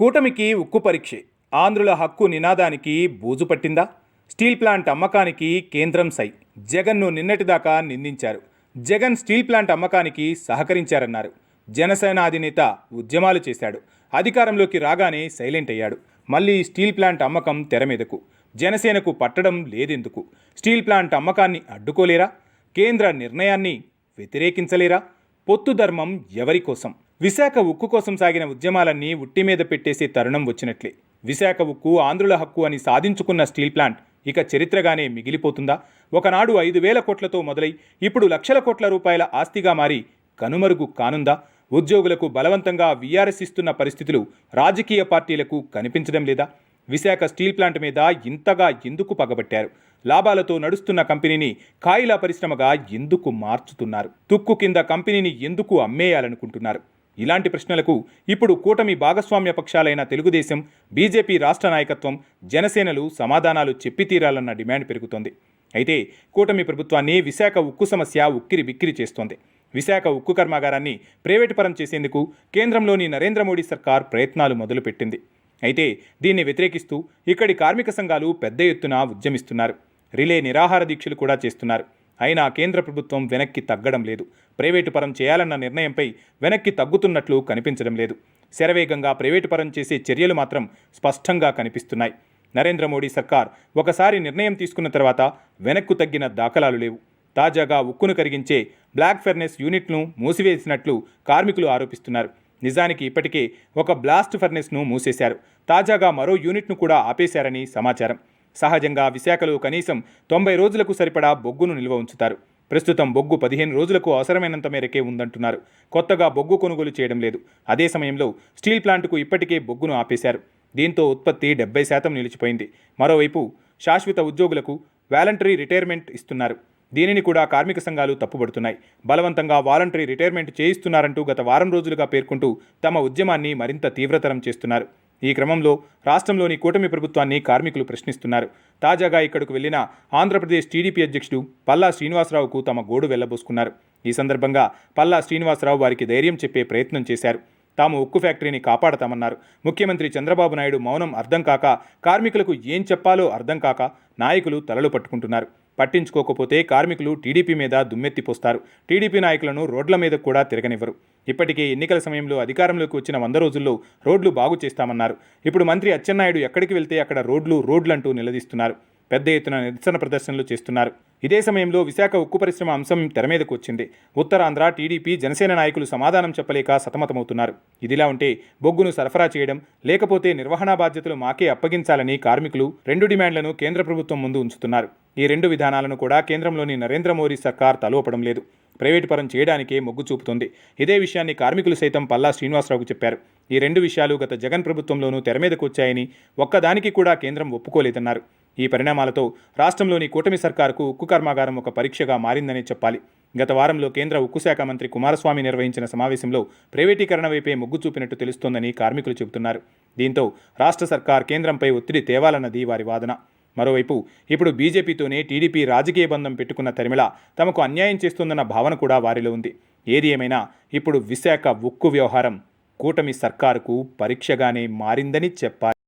కూటమికి ఉక్కు పరీక్షే. ఆంధ్రుల హక్కు నినాదానికి బూజు పట్టిందా? స్టీల్ ప్లాంట్ అమ్మకానికి కేంద్రం సై. జగన్ను నిన్నటిదాకా నిందించారు. జగన్ స్టీల్ ప్లాంట్ అమ్మకానికి సహకరించారన్నారు. జనసేన అధినేత ఉద్యమాలు చేశాడు. అధికారంలోకి రాగానే సైలెంట్ అయ్యాడు. మళ్ళీ స్టీల్ ప్లాంట్ అమ్మకం తెర మీదకు. జనసేనకు పట్టడం లేదెందుకు? స్టీల్ ప్లాంట్ అమ్మకాన్ని అడ్డుకోలేరా? కేంద్ర నిర్ణయాన్ని వ్యతిరేకించలేరా? పొత్తు ధర్మం ఎవరి కోసం? విశాఖ ఉక్కు కోసం సాగిన ఉద్యమాలన్నీ ఉట్టి మీద పెట్టేసే తరుణం వచ్చినట్లే. విశాఖ ఉక్కు ఆంధ్రుల హక్కు అని సాధించుకున్న స్టీల్ ప్లాంట్ ఇక చరిత్రగానే మిగిలిపోతుందా? ఒకనాడు ఐదు వేల కోట్లతో మొదలై ఇప్పుడు లక్షల కోట్ల రూపాయల ఆస్తిగా మారి కనుమరుగు కానుందా? ఉద్యోగులకు బలవంతంగా వీఆర్ఎస్ ఇస్తున్న పరిస్థితులు రాజకీయ పార్టీలకు కనిపించడం లేదా? విశాఖ స్టీల్ ప్లాంట్ మీద ఇంతగా ఎందుకు పగబట్టారు? లాభాలతో నడుస్తున్న కంపెనీని కాయిలా పరిశ్రమగా ఎందుకు మార్చుతున్నారు? తుక్కు కింద కంపెనీని ఎందుకు అమ్మేయాలనుకుంటున్నారు? ఇలాంటి ప్రశ్నలకు ఇప్పుడు కూటమి భాగస్వామ్య పక్షాలైన తెలుగుదేశం బీజేపీ రాష్ట్ర నాయకత్వం జనసేనలు సమాధానాలు చెప్పి తీరాలన్న డిమాండ్ పెరుగుతోంది. అయితే కూటమి ప్రభుత్వాన్ని విశాఖ ఉక్కు సమస్య ఉక్కిరి బిక్కిరి చేస్తోంది. విశాఖ ఉక్కు కర్మాగారాన్ని ప్రైవేటు పరం చేసేందుకు కేంద్రంలోని నరేంద్ర మోడీ సర్కార్ ప్రయత్నాలు మొదలుపెట్టింది. అయితే దీన్ని వ్యతిరేకిస్తూ ఇక్కడి కార్మిక సంఘాలు పెద్ద ఎత్తున ఉద్యమిస్తున్నారు. రిలే నిరాహార దీక్షలు కూడా చేస్తున్నారు. అయినా కేంద్ర ప్రభుత్వం వెనక్కి తగ్గడం లేదు. ప్రైవేటు పరం చేయాలన్న నిర్ణయంపై వెనక్కి తగ్గుతున్నట్లు కనిపించడం లేదు. శరవేగంగా ప్రైవేటు పరం చేసే చర్యలు మాత్రం స్పష్టంగా కనిపిస్తున్నాయి. నరేంద్ర మోడీ సర్కార్ ఒకసారి నిర్ణయం తీసుకున్న తర్వాత వెనక్కు తగ్గిన దాఖలాలు లేవు. తాజాగా ఉక్కును కరిగించే బ్లాక్ ఫెర్నెస్ యూనిట్ను మూసివేసినట్లు కార్మికులు ఆరోపిస్తున్నారు. నిజానికి ఇప్పటికే ఒక బ్లాస్ట్ ఫర్నెస్ను మూసేశారు. తాజాగా మరో యూనిట్ను కూడా ఆపేశారని సమాచారం. సహజంగా విశాఖలో కనీసం తొంభై రోజులకు సరిపడా బొగ్గును నిల్వ ఉంచుతారు. ప్రస్తుతం బొగ్గు పదిహేను రోజులకు అవసరమైనంత మేరకే ఉందంటున్నారు. కొత్తగా బొగ్గు కొనుగోలు చేయడం లేదు. అదే సమయంలో స్టీల్ ప్లాంటుకు ఇప్పటికే బొగ్గును ఆపేశారు. దీంతో ఉత్పత్తి డెబ్బై శాతం నిలిచిపోయింది. మరోవైపు శాశ్వత ఉద్యోగులకు వాలంటరీ రిటైర్మెంట్ ఇస్తున్నారు. దీనిని కూడా కార్మిక సంఘాలు తప్పుబడుతున్నాయి. బలవంతంగా వాలంటరీ రిటైర్మెంట్ చేయిస్తున్నారంటూ గత వారం రోజులుగా పేర్కొంటూ తమ ఉద్యమాన్ని మరింత తీవ్రతరం చేస్తున్నారు. ఈ క్రమంలో రాష్ట్రంలోని కూటమి ప్రభుత్వాన్ని కార్మికులు ప్రశ్నిస్తున్నారు. తాజాగా ఇక్కడకు వెళ్ళిన ఆంధ్రప్రదేశ్ టీడీపీ అధ్యక్షుడు పల్లా శ్రీనివాసరావుకు తమ గోడు వెళ్ళబోసుకున్నారు. ఈ సందర్భంగా పల్లా శ్రీనివాసరావు వారికి ధైర్యం చెప్పే ప్రయత్నం చేశారు. తాము ఉక్కు ఫ్యాక్టరీని కాపాడతామన్నారు. ముఖ్యమంత్రి చంద్రబాబు నాయుడు మౌనం అర్థం కాక కార్మికులకు ఏం చెప్పాలో అర్థం కాక నాయకులు తలలు పట్టుకుంటున్నారు. పట్టించుకోకపోతే కార్మికులు టీడీపీ మీద దుమ్మెత్తిపోస్తారు టీడీపీ నాయకులను రోడ్ల మీద కూడా తిరగనివ్వరు. ఇప్పటికే ఎన్నికల సమయంలో అధికారంలోకి వచ్చిన వంద రోజుల్లో రోడ్లు బాగు చేస్తామన్నారు. ఇప్పుడు మంత్రి అచ్చెన్నాయుడు ఎక్కడికి వెళ్తే అక్కడ రోడ్లు రోడ్లంటూ నిలదీస్తున్నారు. పెద్ద ఎత్తున నిరసన ప్రదర్శనలు చేస్తున్నారు. ఇదే సమయంలో విశాఖ ఉక్కు పరిశ్రమ అంశం తెర మీదకు వచ్చింది. ఉత్తరాంధ్ర టీడీపీ జనసేన నాయకులు సమాధానం చెప్పలేక సతమతమవుతున్నారు. ఇదిలా ఉంటే బొగ్గును సరఫరా చేయడం లేకపోతే నిర్వహణా బాధ్యతలు మాకే అప్పగించాలని కార్మికులు రెండు డిమాండ్లను కేంద్ర ప్రభుత్వం ముందు ఉంచుతున్నారు. ఈ రెండు విధానాలను కూడా కేంద్రంలోని నరేంద్ర మోదీ సర్కార్ తలోపడం లేదు. ప్రైవేటు పరం చేయడానికే మొగ్గు చూపుతుంది. ఇదే విషయాన్ని కార్మికులు సైతం పల్లా శ్రీనివాసరావుకు చెప్పారు. ఈ రెండు విషయాలు గత జగన్ ప్రభుత్వంలోనూ తెర మీదకు వచ్చాయని ఒక్కదానికి కూడా కేంద్రం ఒప్పుకోలేదన్నారు. ఈ పరిణామాలతో రాష్ట్రంలోని కూటమి సర్కారుకు ఉక్కు కర్మాగారం ఒక పరీక్షగా మారిందనే చెప్పాలి. గత వారంలో కేంద్ర ఉక్కు శాఖ మంత్రి కుమారస్వామి నిర్వహించిన సమావేశంలో ప్రైవేటీకరణ వైపే మొగ్గు చూపినట్టు తెలుస్తోందని కార్మికులు చెబుతున్నారు. దీంతో రాష్ట్ర సర్కార్ కేంద్రంపై ఒత్తిడి తేవాలన్నది వారి వాదన. మరోవైపు ఇప్పుడు బీజేపీతోనే టీడీపీ రాజకీయ బంధం పెట్టుకున్న తరిమిళ తమకు అన్యాయం చేస్తుందన్న భావన కూడా వారిలో ఉంది. ఏది ఏమైనా ఇప్పుడు విశాఖ ఉక్కు వ్యవహారం కూటమి సర్కారుకు పరీక్షగానే మారిందని చెప్పాలి.